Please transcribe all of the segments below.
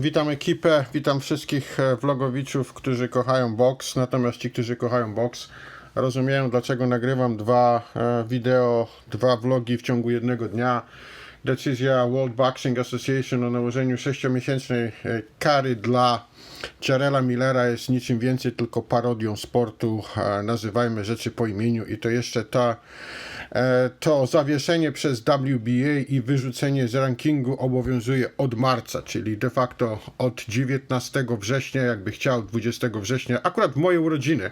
Witam ekipę, witam wszystkich e, vlogowiczów, którzy kochają boks. Natomiast ci, którzy kochają boks, rozumieją dlaczego nagrywam dwa e, wideo, dwa vlogi w ciągu jednego dnia. Decyzja World Boxing Association o nałożeniu 6-miesięcznej e, kary dla Jarela Millera jest niczym więcej tylko parodią sportu. Nazywajmy rzeczy po imieniu i to jeszcze ta, to zawieszenie przez WBA i wyrzucenie z rankingu obowiązuje od marca, czyli de facto od 19 września, jakby chciał 20 września, akurat w moje urodziny,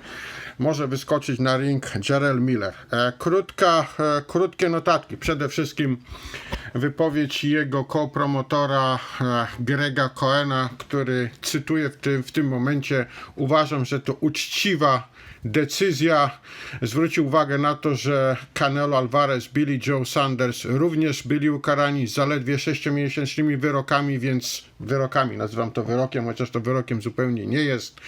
może wyskoczyć na ring Jarel Miller. E, Krótka, e, krótkie notatki. Przede wszystkim wypowiedź jego kopromotora e, Grega Coena, który cytuję w tym, w tym momencie. Uważam, że to uczciwa decyzja. Zwrócił uwagę na to, że Canelo Alvarez, Billy Joe Sanders również byli ukarani zaledwie sześciomiesięcznymi wyrokami, więc wyrokami, nazywam to wyrokiem, chociaż to wyrokiem zupełnie nie jest.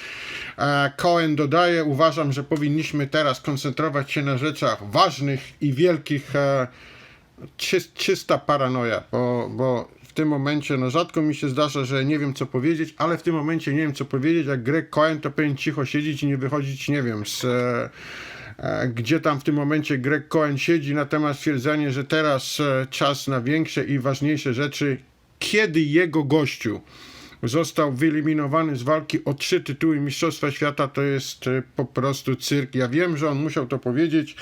E, Cohen dodaje, uważam, że powinniśmy teraz koncentrować się na rzeczach ważnych i wielkich. Czy, czysta paranoja, bo, bo w tym momencie, no rzadko mi się zdarza, że nie wiem co powiedzieć, ale w tym momencie nie wiem co powiedzieć, jak Greg Cohen to powinien cicho siedzieć i nie wychodzić, nie wiem, z... E, e, gdzie tam w tym momencie Greg Cohen siedzi, natomiast stwierdzenie, że teraz e, czas na większe i ważniejsze rzeczy, kiedy jego gościu został wyeliminowany z walki o trzy tytuły Mistrzostwa Świata, to jest e, po prostu cyrk. Ja wiem, że on musiał to powiedzieć.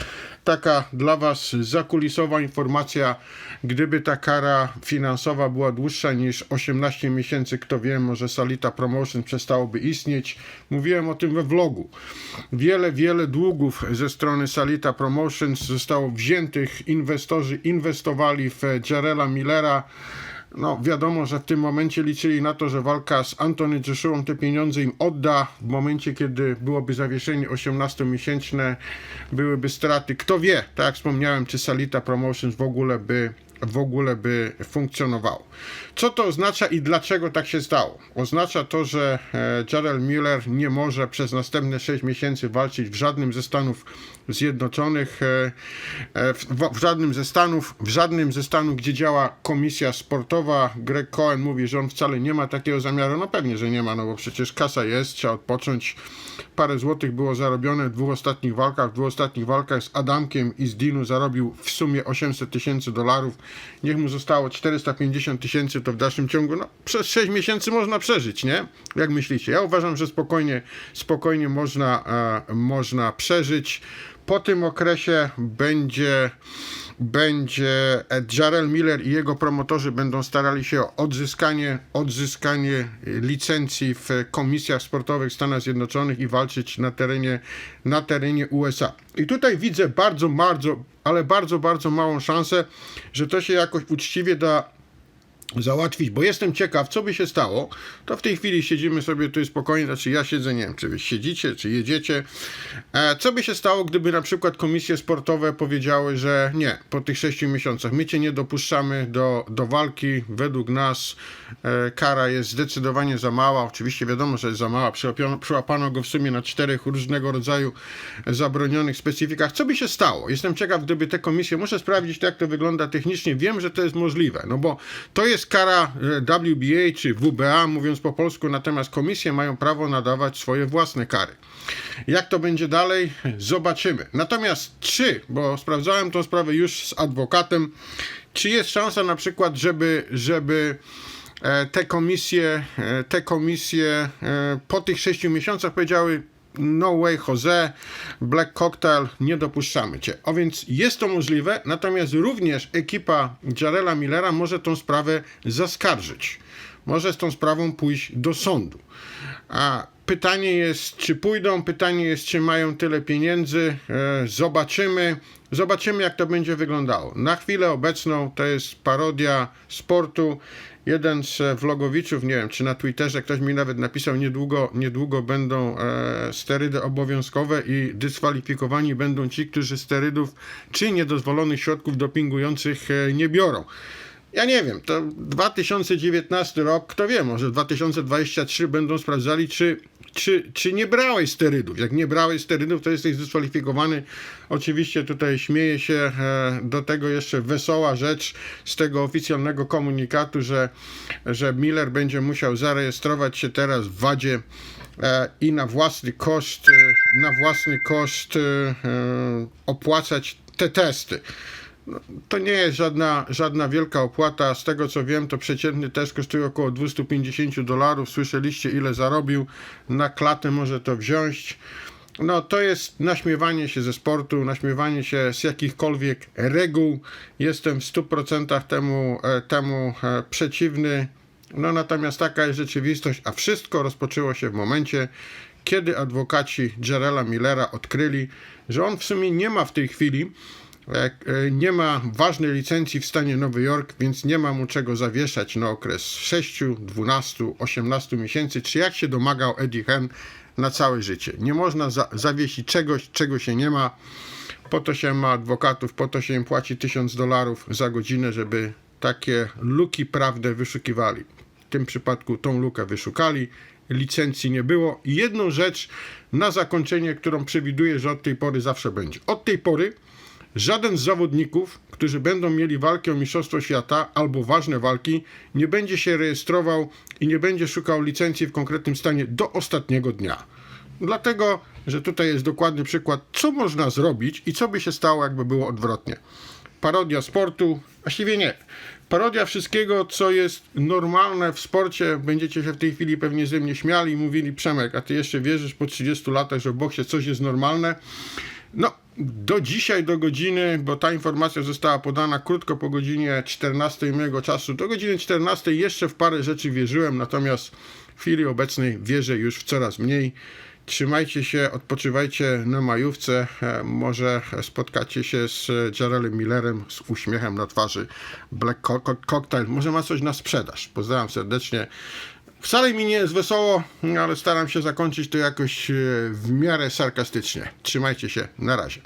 Taka dla Was zakulisowa informacja. Gdyby ta kara finansowa była dłuższa niż 18 miesięcy, kto wie, może Salita Promotion przestałoby istnieć. Mówiłem o tym we vlogu. Wiele, wiele długów ze strony Salita Promotions zostało wziętych. Inwestorzy inwestowali w Jarela Millera. No, wiadomo, że w tym momencie liczyli na to, że walka z Antony Joshua te pieniądze im odda. W momencie, kiedy byłoby zawieszenie 18-miesięczne, byłyby straty. Kto wie, tak jak wspomniałem, czy Salita Promotions w ogóle by w ogóle by funkcjonowało. Co to oznacza i dlaczego tak się stało? Oznacza to, że e, Jarrell Miller nie może przez następne 6 miesięcy walczyć w żadnym ze Stanów Zjednoczonych, e, e, w żadnym ze Stanów, w żadnym ze Stanów, gdzie działa komisja sportowa. Greg Cohen mówi, że on wcale nie ma takiego zamiaru. No pewnie, że nie ma, no bo przecież kasa jest, trzeba odpocząć. Parę złotych było zarobione w dwóch ostatnich walkach. W dwóch ostatnich walkach z Adamkiem i z Dinu zarobił w sumie 800 tysięcy dolarów. Niech mu zostało 450 tysięcy, to w dalszym ciągu, no przez 6 miesięcy można przeżyć, nie? Jak myślicie? Ja uważam, że spokojnie, spokojnie można, e, można przeżyć. Po tym okresie będzie będzie Jarel Miller i jego promotorzy będą starali się o odzyskanie, odzyskanie licencji w komisjach sportowych Stanów Zjednoczonych i walczyć na terenie, na terenie USA. I tutaj widzę bardzo, bardzo, ale bardzo, bardzo małą szansę, że to się jakoś uczciwie da załatwić, bo jestem ciekaw, co by się stało, to w tej chwili siedzimy sobie tu spokojnie, znaczy ja siedzę, nie wiem, czy wy siedzicie, czy jedziecie, e, co by się stało, gdyby na przykład komisje sportowe powiedziały, że nie, po tych sześciu miesiącach my cię nie dopuszczamy do, do walki, według nas e, kara jest zdecydowanie za mała, oczywiście wiadomo, że jest za mała, przyłapiono, przyłapano go w sumie na czterech różnego rodzaju zabronionych specyfikach, co by się stało? Jestem ciekaw, gdyby te komisje, muszę sprawdzić jak to wygląda technicznie, wiem, że to jest możliwe, no bo to jest kara e, WBA czy WBA, mówiąc po polsku, natomiast komisje mają prawo nadawać swoje własne kary. Jak to będzie dalej? Zobaczymy. Natomiast czy, bo sprawdzałem tą sprawę już z adwokatem, czy jest szansa na przykład, żeby, żeby e, te komisje, e, te komisje po tych sześciu miesiącach powiedziały, no way Jose, Black Cocktail, nie dopuszczamy cię. A więc jest to możliwe, natomiast również ekipa Jarela Millera może tą sprawę zaskarżyć. Może z tą sprawą pójść do sądu. A pytanie jest, czy pójdą, pytanie jest, czy mają tyle pieniędzy. E, zobaczymy. Zobaczymy, jak to będzie wyglądało. Na chwilę obecną to jest parodia sportu. Jeden z vlogowiczów, nie wiem, czy na Twitterze ktoś mi nawet napisał, niedługo, niedługo będą e, sterydy obowiązkowe i dyskwalifikowani będą ci, którzy sterydów czy niedozwolonych środków dopingujących e, nie biorą. Ja nie wiem, to 2019 rok, kto wie, może 2023 będą sprawdzali, czy, czy, czy nie brałeś sterydów. Jak nie brałeś sterydów, to jesteś zdyskwalifikowany. Oczywiście tutaj śmieje się e, do tego jeszcze wesoła rzecz z tego oficjalnego komunikatu, że, że Miller będzie musiał zarejestrować się teraz w wadzie e, i na własny koszt, e, na własny koszt opłacać te testy. To nie jest żadna, żadna wielka opłata. Z tego co wiem, to przeciętny test kosztuje około 250 dolarów. Słyszeliście, ile zarobił. Na klatę może to wziąć. No, to jest naśmiewanie się ze sportu, naśmiewanie się z jakichkolwiek reguł. Jestem w 100% temu, e, temu e, przeciwny. No, natomiast taka jest rzeczywistość, a wszystko rozpoczęło się w momencie, kiedy adwokaci Jarela Millera odkryli, że on w sumie nie ma w tej chwili nie ma ważnej licencji w stanie Nowy Jork, więc nie ma mu czego zawieszać na okres 6, 12, 18 miesięcy, czy jak się domagał Eddie Hearn na całe życie. Nie można za zawiesić czegoś, czego się nie ma. Po to się ma adwokatów, po to się im płaci 1000 dolarów za godzinę, żeby takie luki prawdę wyszukiwali. W tym przypadku tą lukę wyszukali, licencji nie było. I jedną rzecz na zakończenie, którą przewiduję, że od tej pory zawsze będzie. Od tej pory żaden z zawodników, którzy będą mieli walkę o Mistrzostwo Świata albo ważne walki, nie będzie się rejestrował i nie będzie szukał licencji w konkretnym stanie do ostatniego dnia. Dlatego, że tutaj jest dokładny przykład, co można zrobić i co by się stało, jakby było odwrotnie. Parodia sportu, właściwie nie. Parodia wszystkiego, co jest normalne w sporcie. Będziecie się w tej chwili pewnie ze mnie śmiali i mówili, Przemek, a ty jeszcze wierzysz po 30 latach, że w boksie coś jest normalne? No, do dzisiaj, do godziny, bo ta informacja została podana krótko po godzinie 14 mojego czasu, do godziny 14 jeszcze w parę rzeczy wierzyłem, natomiast w chwili obecnej wierzę już w coraz mniej. Trzymajcie się, odpoczywajcie na majówce. E, Może spotkacie się z Jarelem Millerem z uśmiechem na twarzy. Black Co- Co- Cocktail. Może ma coś na sprzedaż. Pozdrawiam serdecznie. Wcale mi nie jest wesoło, ale staram się zakończyć to jakoś e, w miarę sarkastycznie. Trzymajcie się. Na razie.